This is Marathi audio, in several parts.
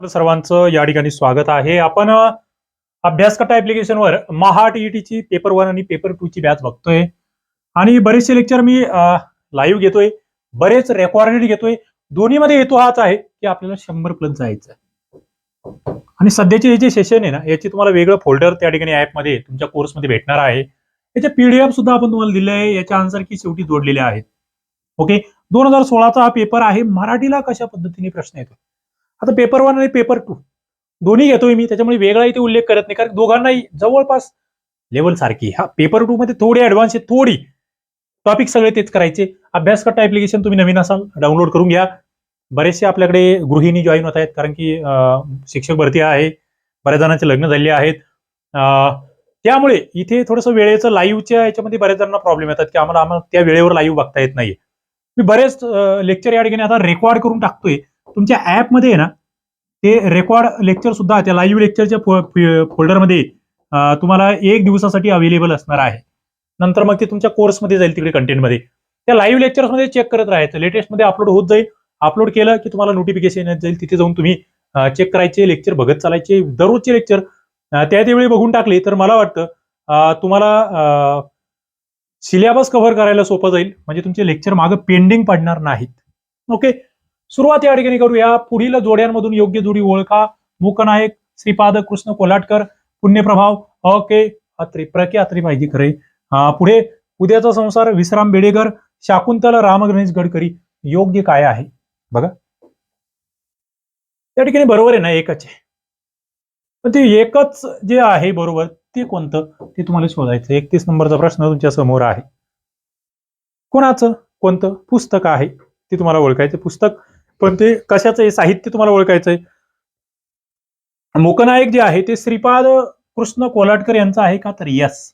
सर्वांचं या ठिकाणी स्वागत आहे. आपण अभ्यासकटा ऍप्लिकेशनवर महा टीईटीची पेपर वन आणि पेपर टू ची बॅच बघतोय. आणि बरेचसे लेक्चर मी लाईव्ह घेतोय. बरेच रेकॉर्डेड घेतोय. दोन्हीमध्ये हेतू हाच आहे की आपल्याला शंभर प्लस जायचं आहे आणि सध्याचे हे जे सेशन आहे ना याची तुम्हाला वेगळं फोल्डर त्या ठिकाणी ऍपमध्ये तुमच्या कोर्समध्ये भेटणार आहे. याच्या पीडीएफ सुद्धा आपण तुम्हाला दिले आहे याच्या आन्सर की शेवटी जोडलेल्या आहेत. ओके दोन हजार सोळाचा हा पेपर आहे. मराठीला कशा पद्धतीने प्रश्न येतो? आता पेपर वन आणि पेपर टू दोन्ही घेतोय मी त्याच्यामुळे वेगळा इथे उल्लेख करत नाही. कारण दोघांनाही जवळपास लेवल सारखी. हा पेपर टू मध्ये थोडी ऍडव्हान्स आहे थोडी. टॉपिक सगळे तेच करायचे. अभ्यास करता ऍप्लिकेशन तुम्ही नवीन असाल डाउनलोड करून घ्या. बरेचसे आपल्याकडे गृहिणी जॉईन होत आहेत कारण की शिक्षक भरती आहे बऱ्याच जणांचे लग्न झालेले आहेत. त्यामुळे इथे थोडंसं वेळेचं लाईव्हच्या याच्यामध्ये बऱ्याच जणांना प्रॉब्लेम येतात की आम्हाला आम्हाला त्या वेळेवर लाईव्ह बघता येत नाही मी बरेच लेक्चर या ठिकाणी आता रेकॉर्ड करून टाकतोय. तुमच्या ॲपमध्ये आहे ना ते रेकॉर्ड लेक्चर सुद्धा त्या लाईव्ह लेक्चरच्या फोल्डरमध्ये तुम्हाला एक दिवसासाठी अवेलेबल असणार आहे. नंतर मग ते तुमच्या कोर्समध्ये जाईल तिकडे कंटेंटमध्ये त्या लाईव्ह लेक्चर्समध्ये चेक करत राहायचं. लेटेस्टमध्ये अपलोड होत जाईल. अपलोड केलं की तुम्हाला नोटिफिकेशन येत जाईल. तिथे जाऊन तुम्ही चेक करायचे लेक्चर बघत चालायचे. दररोजचे लेक्चर त्या त्यावेळी बघून टाकले तर मला वाटतं तुम्हाला सिलेबस कव्हर करायला सोपं जाईल. म्हणजे तुमचे लेक्चर मागं पेंडिंग पडणार नाहीत. ओके सुरुवात या ठिकाणी करूया. पुढील जोड्यांमधून योग्य जोडी ओळखा. मूकनायक श्रीपाद कृष्ण कोलाटकर पुण्यप्रभाव ओके अत्रे. प्रके अत्रे पाहिजे खरे. पुढे उद्याचा संसार विश्राम बेडेकर शाकुंतल रामगणेश गडकरी. योग्य काय आहे? बघा. त्या ठिकाणी बरोबर आहे ना एकच आहे. पण ते एकच जे आहे बरोबर ते कोणतं? ते तुम्हाला शोधायचं एकतीस नंबरचा प्रश्न तुमच्यासमोर आहे. कोणाचं? कोणतं? पुस्तक आहे. ते तुम्हाला ओळखायचं पुस्तक पण ते कशाचं आहे? साहित्य तुम्हाला ओळखायचं आहे. मूकनायक जे आहे ते श्रीपाद कृष्ण कोलाटकर यांचं आहे का तर यस.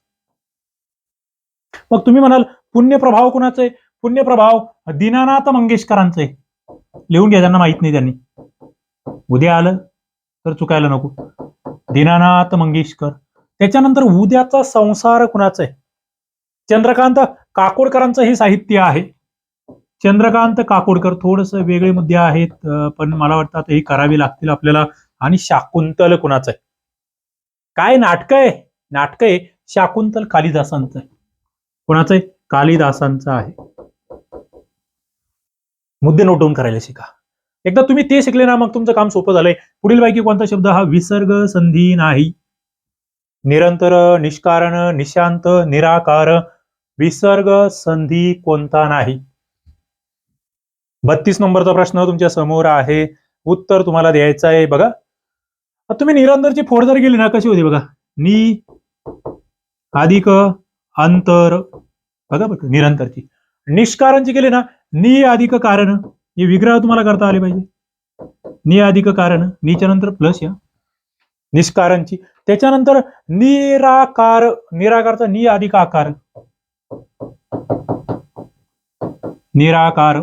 मग तुम्ही म्हणाल पुण्यप्रभाव कुणाचं आहे? पुण्यप्रभाव दीनानाथ मंगेशकरांचं आहे. लिहून घ्या ज्यांना माहीत नाही त्यांनी. उद्या आलं तर चुकायला नको. दीनानाथ मंगेशकर. त्याच्यानंतर उद्याचा संसार कुणाचा आहे? चंद्रकांत काकोडकरांचं हे साहित्य आहे. चंद्रकांत काकोडकर थोडस वेगळे मुद्दे आहेत पण मला वाटतं आता हे करावे लागतील आपल्याला. आणि शाकुंतल कुणाचं आहे? काय नाटक आहे? नाटक आहे शाकुंतल कालिदासांचं आहे. कोणाचं आहे? कालिदासांचं आहे. मुद्दे नोट डाऊन करायला शिका. एकदा तुम्ही ते शिकले ना मग तुमचं काम सोपं झालंय. पुढील पैकी कोणता शब्द हा विसर्ग संधी नाही. निरंतर निष्कारण निशांत निराकार विसर्ग संधी कोणता नाही. बत्तीस नंबरचा प्रश्न तुमच्यासमोर आहे. उत्तर तुम्हाला द्यायचं आहे बघा. तुम्ही निरंतरची फोड जर गेली ना कशी होती बघा? नि अधिक अंतर. बघा बघा निरंतरची. निष्कारणची केली ना नि अधिक कारण. हे विग्रह तुम्हाला करता आले पाहिजे. नि अधिक कारण नीच्या नंतर प्लस या. निष्कारणची. त्याच्यानंतर निराकार निराकारचा नि अधिक आकार. निराकार.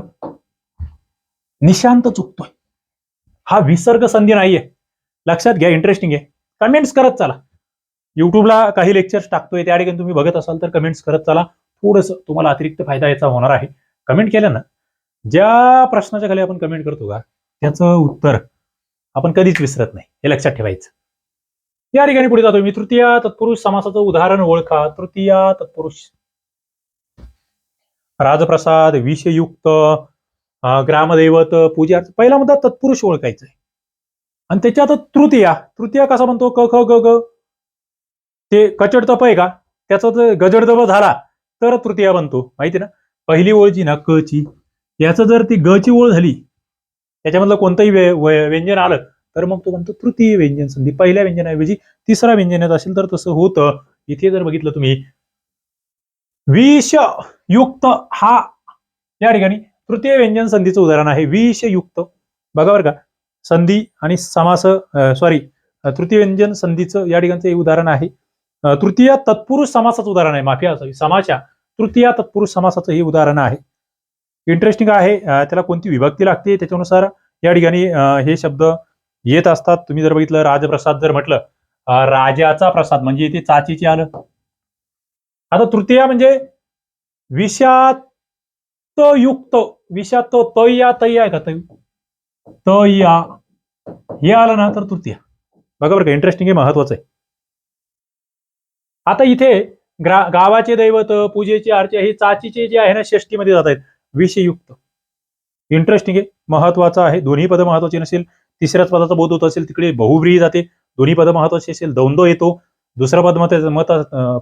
निशांत चुकतोय. हा विसर्ग संधी नाहीये. लक्षात घ्या इंटरेस्टिंग आहे. कमेंट्स करत चला. युट्यूबला काही लेक्चर्स टाकतोय त्या ठिकाणी तुम्ही बघत असाल तर कमेंट्स करत चला. थोडस तुम्हाला अतिरिक्त फायदा याचा होणार आहे. कमेंट केलं ना ज्या प्रश्नाच्या खाली आपण कमेंट करतो का त्याचं उत्तर आपण कधीच विसरत नाही. हे लक्षात ठेवायचं. या ठिकाणी पुढे जातो मी तृतीय तत्पुरुष समासाचं उदाहरण ओळखा. तृतीय तत्पुरुष. राजप्रसाद विषयुक्त ग्रामदैवत पूजा पहिला मुद्दा तत्पुरुष ओळखायचा आहे. आणि त्याच्यात तृतीया तृतीया कसा म्हणतो? क ख ग ग. ते कचड तप आहे का? त्याचा जर गजडदब झाला तर तृतीया बनतो. माहिती ना? पहिली ओळ जी ना क ची याचं जर ती ग ची ओळ झाली त्याच्यामधलं कोणतंही व्य व्यंजन आलं तर मग तो म्हणतो तृतीय व्यंजन संधी. पहिल्या व्यंजनाऐवजी तिसरा व्यंजन येत असेल तर तसं होतं. इथे जर बघितलं तुम्ही विष युक्त हा या ठिकाणी तृतीय व्यंजन संधीचं उदाहरण आहे. विषयुक्त. बघा बरं का. संधी आणि समास सॉरी तृतीय व्यंजन संधीचं या ठिकाणचं हे उदाहरण आहे. तृतीय तत्पुरुष समासाचं उदाहरण आहे. माफी असावी समाच्या तृतीय तत्पुरुष समासाचं हे उदाहरण आहे. इंटरेस्टिंग आहे. त्याला कोणती विभक्ती लागते? त्याच्यानुसार या ठिकाणी हे शब्द येत असतात. तुम्ही जर बघितलं राजप्रसाद जर म्हटलं राजाचा प्रसाद म्हणजे ते चाचीचे आलं. आता तृतीय म्हणजे विषात युक्त विषात तो तय या आहे का? तय. या हे आलं ना तर तृतीय. बघा बरं का इंटरेस्टिंग आहे महत्वाचं आहे. आता इथे ग्रा गावाचे दैवत पूजेचे अर्चे हे चाचीचे जे आहे ना षष्टीमध्ये जात आहेत. विषयुक्त. इंटरेस्टिंग आहे महत्वाचं आहे. दोन्ही पद महत्त्वाचे नसेल तिसऱ्याच पदाचा बोध होत असेल तिकडे बहुव्रीही जाते. दोन्ही पद महत्त्वाचे असेल द्वंद्व येतो. दुसरा पद मत मत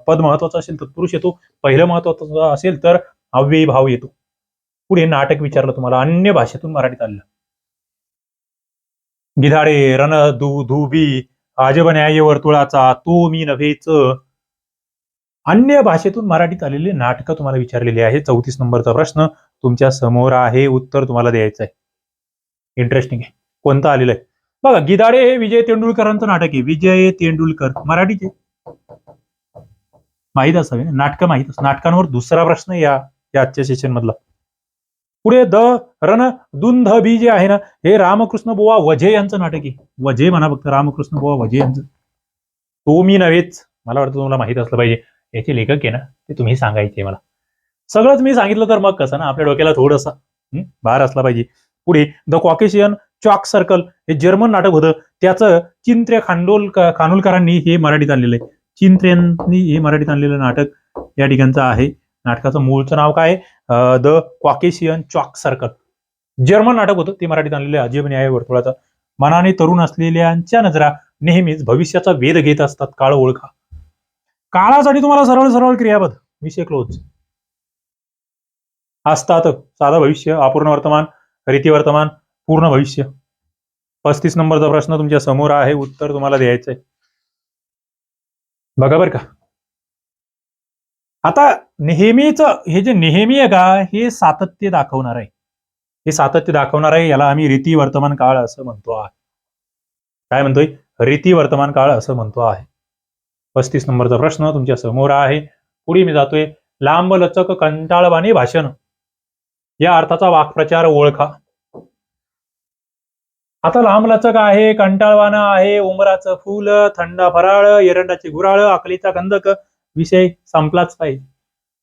पद महत्त्वाचा असेल तर पुरुष येतो. पहिलं महत्वाचं असेल तर अव्ययी भाव येतो. पुढे नाटक विचारलं तुम्हाला अन्य भाषेतून मराठीत आलेलं गिधाडे रण दू धुबी आजब न्याय वर्तुळाचा तो मी नव्हेच. अन्य भाषेतून मराठीत आलेले नाटकं तुम्हाला विचारलेली आहे चौतीस नंबरचा प्रश्न तुमच्यासमोर आहे उत्तर तुम्हाला द्यायचं आहे. इंटरेस्टिंग आहे. कोणतं आलेलं आहे? बघा गिदाडे हे विजय तेंडुलकरांचं नाटक आहे. विजय तेंडुलकर मराठीचे माहीत असावे नाटकं माहीत नाटकांवर दुसरा प्रश्न या या आजच्या सेशन मधला. पुढे द रण दुंध बी जे आहे ना हे रामकृष्ण बुवा वझे यांचं नाटक आहे. वझे म्हणा फक्त रामकृष्ण बुवा वझे यांचं. तो मी नव्हेच. मला वाटतं तुम्हाला माहीत असलं पाहिजे. याचे लेखक आहे ना ते तुम्ही सांगायचे मला. सगळंच मी सांगितलं तर मग कसं ना आपल्या डोक्याला थोडंसं भार असला पाहिजे. पुढे द कॉकेशियन चॉक सर्कल हे जर्मन नाटक होतं. त्याचं चिंत्र्य खांडोल खानोलकरांनी हे मराठीत आणलेलं आहे. चिंत्र्यांनी हे मराठीत आणलेलं नाटक या ठिकाणचं आहे. नाटकाचं मूळचं नाव काय? आहे? The Caucasian chalk circle. German नाटक होतं ते मराठीत आणलेलं आहे अजय न्याय वर्तुळाचं. मनाने तरुण असलेल्यांच्या नजरा नेहमीच भविष्याचा वेध घेत असतात काळ ओळखा. काळासाठी तुम्हाला सरळ सरळ क्रियापद विषय क्लोज. असतात साधं भविष्य अपूर्ण वर्तमान रीती वर्तमान पूर्ण भविष्य. पस्तीस नंबरचा प्रश्न तुमच्यासमोर आहे उत्तर तुम्हाला द्यायचंय. बघा बर का. आता नेहमीच हे जे नेहमी आहे का हे सातत्य दाखवणार आहे. हे सातत्य दाखवणार आहे याला आम्ही रीती वर्तमान काळ असं म्हणतो आहे. काय म्हणतोय? रीती वर्तमान काळ असं म्हणतो आहे. पस्तीस नंबरचा प्रश्न तुमच्यासमोर आहे. पुढे मी जातोय. लांब लचक कंटाळवाणी भाषण. या अर्थाचा वाक्प्रचार ओळखा. आता लांब लचक आहे कंटाळवाणं आहे उमराचं फुल थंड फराळ एरंडाची गुराळ आकलीचा गंधक. विषय संपलाच पाहिजे.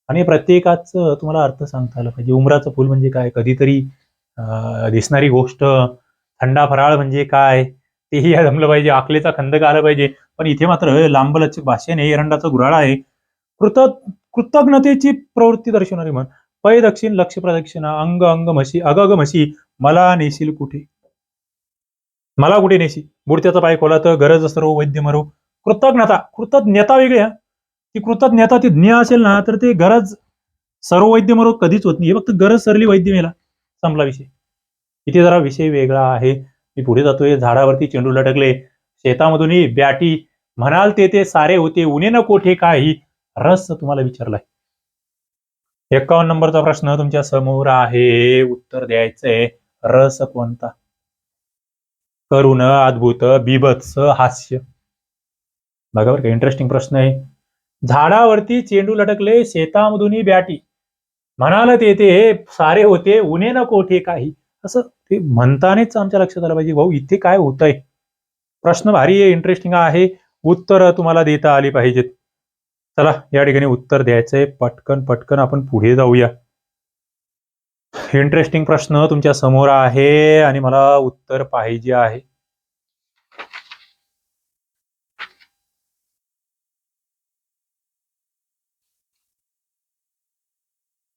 आणि प्रत्येकाचं तुम्हाला अर्थ सांगता आला पाहिजे. उमराचं फुल म्हणजे काय? कधीतरी दिसणारी गोष्ट थंडा फराळ म्हणजे काय? तेही जमलं पाहिजे. आकलेचा खंदक आला पाहिजे. पण इथे मात्र लांबलचक भाषेने भाषण एरंडाचा गुराळा आहे. कृत कृतज्ञतेची प्रवृत्ती दर्शवणारी म्हण. पै दक्षिण लक्ष प्रदक्षिणा अंग अंग म्हशी अग अग म्हशी मला नेशील कुठे? मला कुठे नेशी बुडत्याचा पाय खोला तर गरज सर्व वैद्य मरो. कृतज्ञता कृतज्ञता वेगळी हा. ती कृतज्ञता ती ज्ञ असेल ना तर ते गरज सर्व वैद्य मरो कधीच होत नाही. हे फक्त गरज सरली वैद्य मेला संपला विषय. इथे जरा विषय वेगळा आहे. मी पुढे जातोय. झाडावरती चेंडू लटकले. शेतामधूनही बॅटी म्हणाल ते ते सारे होते. उन्हे न कोठे काही? रस तुम्हाला विचारलाय. एकावन्न नंबरचा प्रश्न तुमच्यासमोर आहे. उत्तर द्यायचंय. रस कोणता? करुण अद्भुत बिभत्स हास्य. बघा बरं का इंटरेस्टिंग प्रश्न आहे. झाडावरती चेंडू लटकले शेतामधूनही बॅटी म्हणाल ते ते सारे होते उणे न कोठे काही. असं ते म्हणतानेच आमच्या लक्षात आलं पाहिजे भाऊ इथे काय होत आहे प्रश्न भारी आहे इंटरेस्टिंग आहे. उत्तर तुम्हाला देता आली पाहिजेत. चला या ठिकाणी उत्तर द्यायचंय. पटकन पटकन आपण पुढे जाऊया. इंटरेस्टिंग प्रश्न तुमच्यासमोर आहे आणि मला उत्तर पाहिजे आहे.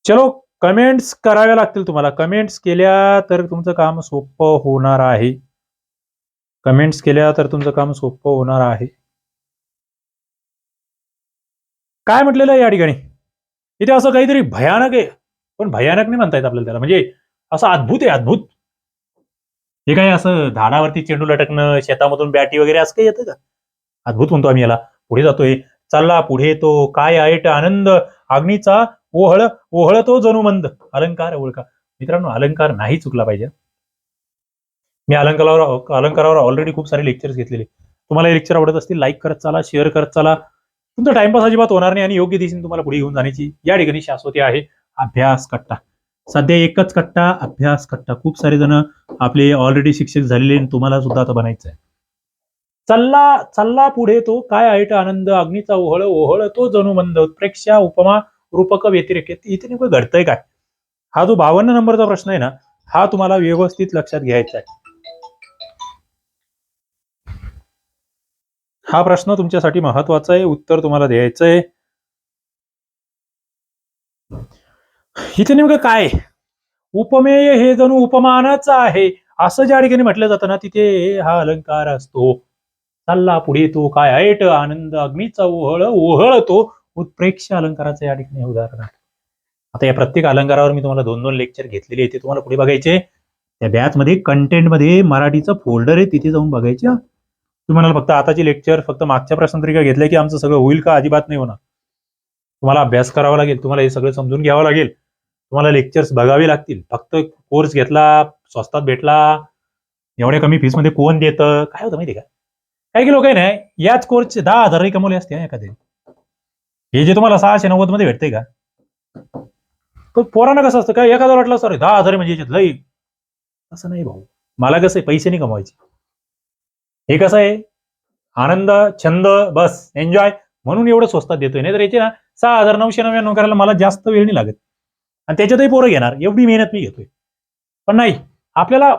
चलो कमेंट्स कराव्या लागतील तुम्हाला. कमेंट्स केल्या तर तुमचं काम सोपं होणार आहे. कमेंट्स केल्या तर तुमचं काम सोपं होणार आहे. काय म्हटलेलं आहे या ठिकाणी? इथे असं काहीतरी भयानक आहे. पण भयानक नाही म्हणता येत आपल्याला त्याला. म्हणजे असं अद्भुत आहे अद्भुत. हे काय असं धानावरती चेंडू लटकणं शेतामधून बॅटी वगैरे असं काही येतं का? अद्भुत म्हणतो आम्ही याला. पुढे जातोय. चालला पुढे तो काय ऐट आनंद. अग्नीचा ओहळ ओहळ तो जणू मंद अलंकार ओळखा. मित्रांनो अलंकार नाही चुकला पाहिजे. मी अलंकारावर अलंकारावर ऑलरेडी खूप सारे लेक्चर्स घेतलेले. तुम्हाला हे लेक्चर आवडत असतील लाईक करत चला शेअर करत चाला. तुमचा टाइमपास अजिबात होणार नाही आणि योग्य दिशेने तुम्हाला पुढे घेऊन जाण्याची या ठिकाणी शाश्वती आहे. अभ्यास कट्टा. सध्या एकच कट्टा अभ्यास कट्टा. खूप सारे जण आपले ऑलरेडी शिक्षक झालेले आणि तुम्हाला सुद्धा आता बनायचं आहे चल्ला चल्ला पुढे तो. काय ऐट आनंद? अग्नीचा ओहळ ओहळ तो जणू मंद उत्प्रेक्षा उपमा रूपक व्यतिरेक इथे नेमकं घडतंय काय? हा जो बावन्न नंबरचा प्रश्न आहे ना हा तुम्हाला व्यवस्थित लक्षात घ्यायचा आहे. हा प्रश्न तुमच्यासाठी महत्त्वाचा आहे उत्तर तुम्हाला द्यायचं आहे. इथे नेमकं काय उपमेय हे जणू उपमानाच आहे असं ज्या ठिकाणी म्हटलं जातं ना तिथे हा अलंकार असतो. चालला पुढे तो काय ऐट आनंद अग्नीचा ओहळ ओहळतो. उत्प्रेक्ष अलंकाराचं या ठिकाणी उदाहरण आहे. आता या प्रत्येक अलंकारावर मी तुम्हाला दोन दोन लेक्चर घेतलेले आहे ते तुम्हाला पुढे बघायचे? त्या बॅचमध्ये मध्ये कंटेंटमध्ये मराठीचं फोल्डर आहे तिथे जाऊन बघायचे. तुम्हाला तुम्ही म्हणाल फक्त आताची लेक्चर फक्त मागच्या प्रश्नपत्रिका घेतल्या की आमचं सगळं होईल का? अजिबात नाही होणार. तुम्हाला अभ्यास करावा लागेल तुम्हाला हे सगळं समजून घ्यावं लागेल. तुम्हाला लेक्चर्स बघावे लागतील. फक्त कोर्स घेतला स्वस्तात भेटला एवढ्या कमी फीसमध्ये कोण देतं? काय होतं माहिती का? काही लोक आहे ना याच कोर्सचे दहा हजारही कमवले असते एखाद्या हे जे तुम्हाला सहाशे नव्वदमध्ये भेटते का? पण पोरांना कसं असतं काय एखादा वाटलं सर दहा हजार म्हणजे लई. असं नाही भाऊ. मला कसं आहे पैसे नाही कमवायचे. हे कसं आहे? आनंद छंद बस एन्जॉय म्हणून एवढं स्वस्तात देतोय. नाही तर याचे ना सहा हजार नऊशे नव्याण्णव करायला मला जास्त वेळ नाही लागत. आणि त्याच्यातही पोरं घेणार. एवढी मेहनत मी घेतोय. पण नाही आपल्याला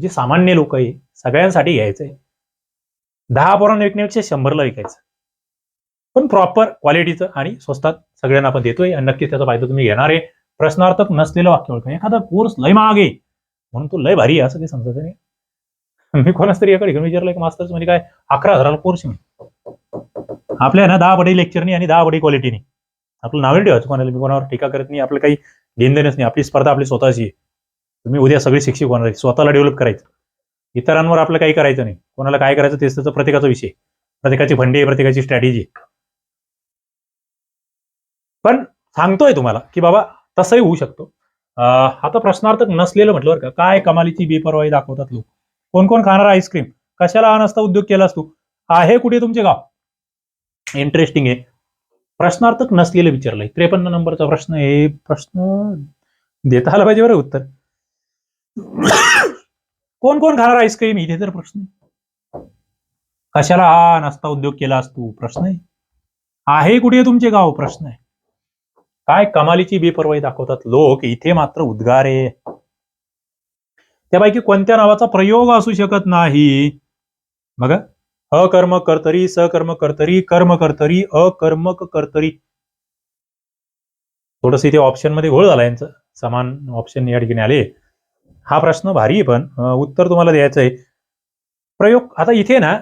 जे सामान्य लोक आहे सगळ्यांसाठी घ्यायचंय. दहा पोरांना विकण्यापेक्षा शंभरला विकायचं. पण प्रॉपर क्वालिटीचं आणि स्वस्तात सगळ्यांना आपण देतोय. आणि नक्कीच त्याचा फायदा तुम्ही घेणार आहे. प्रश्नार्थक नसलेलं वाक्य ओळखा एखादा कोर्स लय महाग आहे म्हणून तो लय भारी आहे असं काही समजत नाही. मी कोणाच तरी एका घेऊन विचारलं की मास्टर्स म्हणजे काय अकरा हजाराला कोर्स आहे आपल्या ना दहा बडी लेक्चरनी आणि दहा बडी क्वालिटीनी आपलं नावे ठेवायचं कोणाला. मी कोणावर टीका करत नाही. आपलं काही घेणदेणच नाही. आपली स्पर्धा आपली स्वतःची आहे. तुम्ही उद्या सगळे शिक्षक होणार स्वतःला डेव्हलप करायचं. इतरांवर आपलं काही करायचं नाही. कोणाला काय करायचं तेच त्याचा प्रत्येकाचा विषय प्रत्येकाची फंडी आहे प्रत्येकाची स्ट्रॅटेजी पण सांगतोय तुम्हाला की बाबा तसंही होऊ शकतो. आता प्रश्नार्थक नसलेलं म्हटलं का काय कमालीची बेपरवाही दाखवतात लोक. कोण कोण खाणार आईस्क्रीम कशाला हा नसता उद्योग केला असतो? आहे कुठे तुमचे गाव? इंटरेस्टिंग आहे. प्रश्नार्थक नसलेलं विचारलंय. त्रेपन्न नंबरचा प्रश्न हे प्रश्न देता आला पाहिजे बरं उत्तर. कोण कोण खाणार आईस्क्रीम इथे तर प्रश्न कशाला हा नसता उद्योग केला असतो? प्रश्न आहे. आहे कुठे तुमचे गाव? प्रश्न आहे. काय कमालीची बेपरवाई दाखवतात लोक? इथे मात्र उद्गार. आहे त्यापैकी कोणत्या नावाचा प्रयोग असू शकत नाही? मग? अकर्म कर्तरी सकर्म कर्तरी कर्म कर्तरी अकर्मक कर्तरी. थोडस इथे ऑप्शनमध्ये घोळ झाला यांचं. समान ऑप्शन या ठिकाणी आले. हा प्रश्न भारी आहे पण उत्तर तुम्हाला द्यायचं आहे. प्रयोग आता इथे ना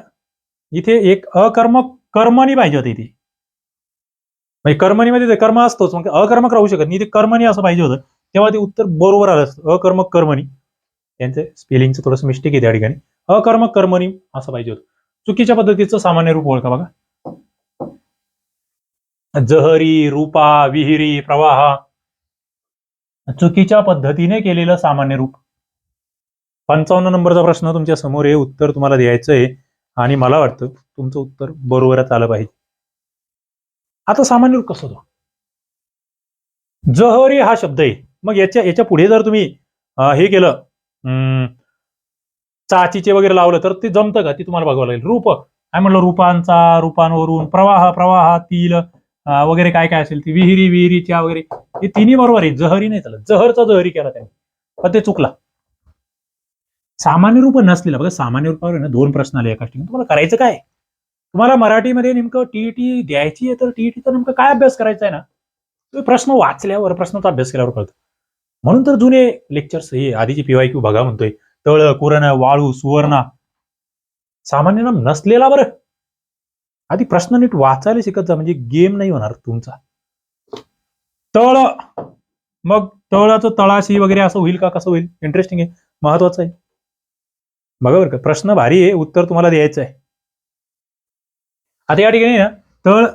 इथे एक अकर्मक कर्मणी पाहिजे होते इथे म्हणजे कर्मणीमध्ये ते कर्म असतोच मग अकर्मक राहू शकत नाही. ते कर्मणी असं पाहिजे होतं. तेव्हा ते उत्तर बरोबर आलं असतं. अकर्मक कर्मणी त्यांचं स्पेलिंगचं थोडंसं मिस्टेक आहे त्या ठिकाणी. अकर्मक कर्मणी असं पाहिजे होतं. चुकीच्या पद्धतीचं सामान्य रूप ओळखा बघा. जहरी रूपा विहिरी प्रवाह. चुकीच्या पद्धतीने केलेलं सामान्य रूप. पंचावन्न नंबरचा प्रश्न तुमच्यासमोर आहे. उत्तर तुम्हाला द्यायचं आहे आणि मला वाटतं तुमचं उत्तर बरोबरच आलं पाहिजे. आता सामान्य रूप कसं होतं? जहरी हा शब्द आहे. मग याच्या याच्यापुढे जर तुम्ही हे केलं चाचीचे वगैरे लावलं तर ते जमतं का? ते तुम्हाला बघावं लागेल. रूप. काय म्हणलं? रूपांचा रूपांवरून प्रवाह प्रवाहातील वगैरे काय काय असेल ती विहिरी विहिरीच्या वगैरे हे तिन्ही बरोबर आहे. जहरी नाही चालत. जहरचा जहरी केला त्याने. पण ते चुकला. सामान्य रूप नसलेलं. बघा सामान्य रूपावर आहे ना दोन प्रश्न आले एका ठिकाणी. तुम्हाला करायचं काय? तुम्हाला मराठीमध्ये नेमकं टीईटी द्यायची आहे तर टीईटीचा नेमकं काय अभ्यास करायचा आहे ना? तुम्ही प्रश्न वाचल्यावर प्रश्नाचा अभ्यास केल्यावर कळतं. म्हणून तर जुने लेक्चर्स हे आधीची पीवाय क्यू बघा म्हणतोय. तळ कुरण वाळू सुवर्णा सामान्य नाम नसलेला बरं. आधी प्रश्न नीट वाचायला शिकत जा म्हणजे गेम नाही होणार तुमचा. तळ मग तळाचं तळाशी वगैरे असं होईल का? कसं होईल? इंटरेस्टिंग आहे महत्वाचं आहे. बघा बरं का प्रश्न भारी आहे उत्तर तुम्हाला द्यायचं आहे. आता या ठिकाणी ना तळ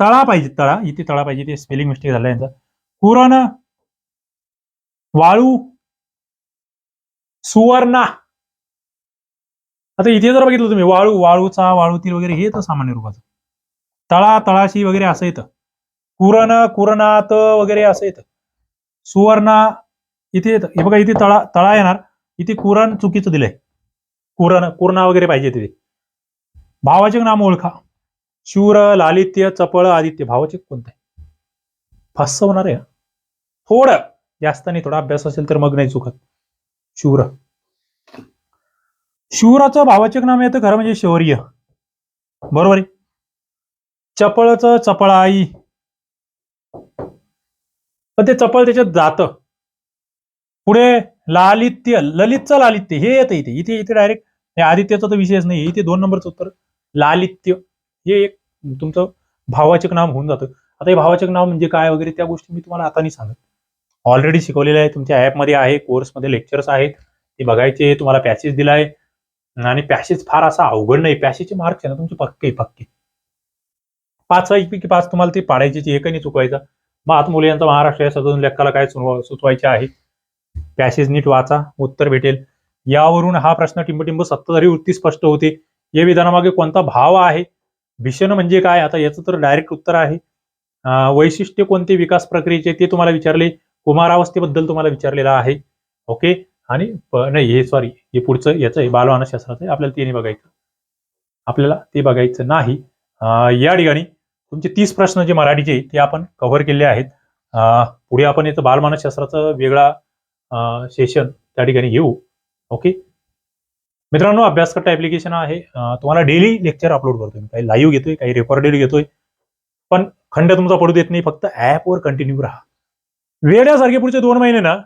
तळा पाहिजे तळा इथे तळा पाहिजे ते स्पेलिंग मिस्टेक झाला यांचा. कुरण वाळू सुवर्णा. आता इथे जर बघितलं तुम्ही वाळू वाळूचा वाळूतील वगैरे हे तर सामान्य रूपाचं. तळा तळाशी वगैरे असं येतं. कुरण कुरणात वगैरे असं येतं. सुवर्णा इथे येतं. हे बघा इथे तळा तळा येणार. इथे कुरण चुकीचं दिलंय. कुरण कुरणा वगैरे पाहिजे तिथे. भावाचे नाम ओळखा. शूर लालित्य चपळ आदित्य भावाचे कोणते? फसवणार आहे थोडं जास्त नाही थोडा अभ्यास असेल तर मग नाही चुकत. शूर. शूराचं भावाचक नाम येतं खरं म्हणजे शौर्य. बरोबर आहे? चपळच चपळाई. पण ते चपळ त्याच्यात जातं. पुढे लालित्य ललितचं लालित्य हे येतं इथे. इथे इथे डायरेक्ट आदित्यचा तर विषयच नाही. इथे दोन नंबरचं उत्तर. लालित्य हे एक तुमचं भावाचक नाम होऊन जातं. आता हे भावाचक नाव म्हणजे काय वगैरे त्या गोष्टी मी तुम्हाला आता नाही सांगत. ऑलरेडी शिकवलेले आहे तुमच्या ऍपमध्ये आहे कोर्समध्ये लेक्चर्स आहेत ते बघायचे तुम्हाला पॅसेज दिलाय. आणि पॅसेज फार असा अवघड नाही पॅसेजचे मार्क्स आहे ना तुमचे पक्के पक्के. पाच पैकी पाच तुम्हाला ते पाडायचे एकही नाही चुकवायचा. महात्मुले यांचा महाराष्ट्र या सदन लेखाला काय सुचवायचे आहे? पॅसेज नीट वाचा उत्तर भेटेल. यावरून हा प्रश्न टिंबटिंब सत्ताधारी वृत्ती स्पष्ट होते. या विधानामागे कोणता भाव आहे? भीषण म्हणजे काय? आता याचं तर डायरेक्ट उत्तर आहे. वैशिष्ट्य कोणते विकास प्रक्रियेचे ते तुम्हाला विचारले. कुमारावस्थेबद्दल तुम्हाला विचारलेलं आहे. ओके? आणि नाही हे सॉरी हे पुढचं याचं आहे बालवानशास्त्राचं आहे. आपल्याला ते नाही बघायचं. आपल्याला ते बघायचं नाही. या ठिकाणी तुमचे तीस प्रश्न जे मराठीचे ते आपण कव्हर केले आहेत. पुढे आपण याचं बालमानसशास्त्राचं वेगळा सेशन त्या ठिकाणी घेऊ. ओके? मित्रांनो अभ्यासकर्ता ऍप्लिकेशन आहे. तुम्हाला डेली लेक्चर अपलोड करतोय. मी. काही लाईव्ह घेतोय काही रेकॉर्डेड घेतोय. पण खंड तुमचा पडू देत नाही. फक्त ऍपवर कंटिन्यू राहा. वेड्यासारखे पुढचे दोन महिने ना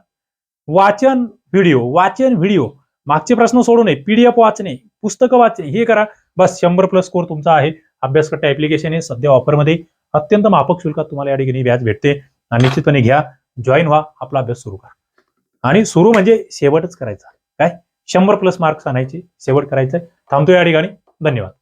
वाचन व्हिडिओ वाचन व्हिडिओ मागचे प्रश्न सोडू नये. पीडीएफ वाचणे पुस्तकं वाचणे हे करा. बस शंभर प्लस स्कोर तुमचा आहे. अभ्यासकर्ता ऍप्लिकेशन आहे. सध्या ऑफरमध्ये अत्यंत माफक शुल्कात तुम्हाला या ठिकाणी व्याज भेटते. आणि निश्चितपणे घ्या जॉईन व्हा आपला अभ्यास सुरू करा. आणि सुरू म्हणजे शेवटच करायचा. काय? शंभर प्लस मार्क्स आणायचे शेवट करायचं थांबतो या ठिकाणी. धन्यवाद.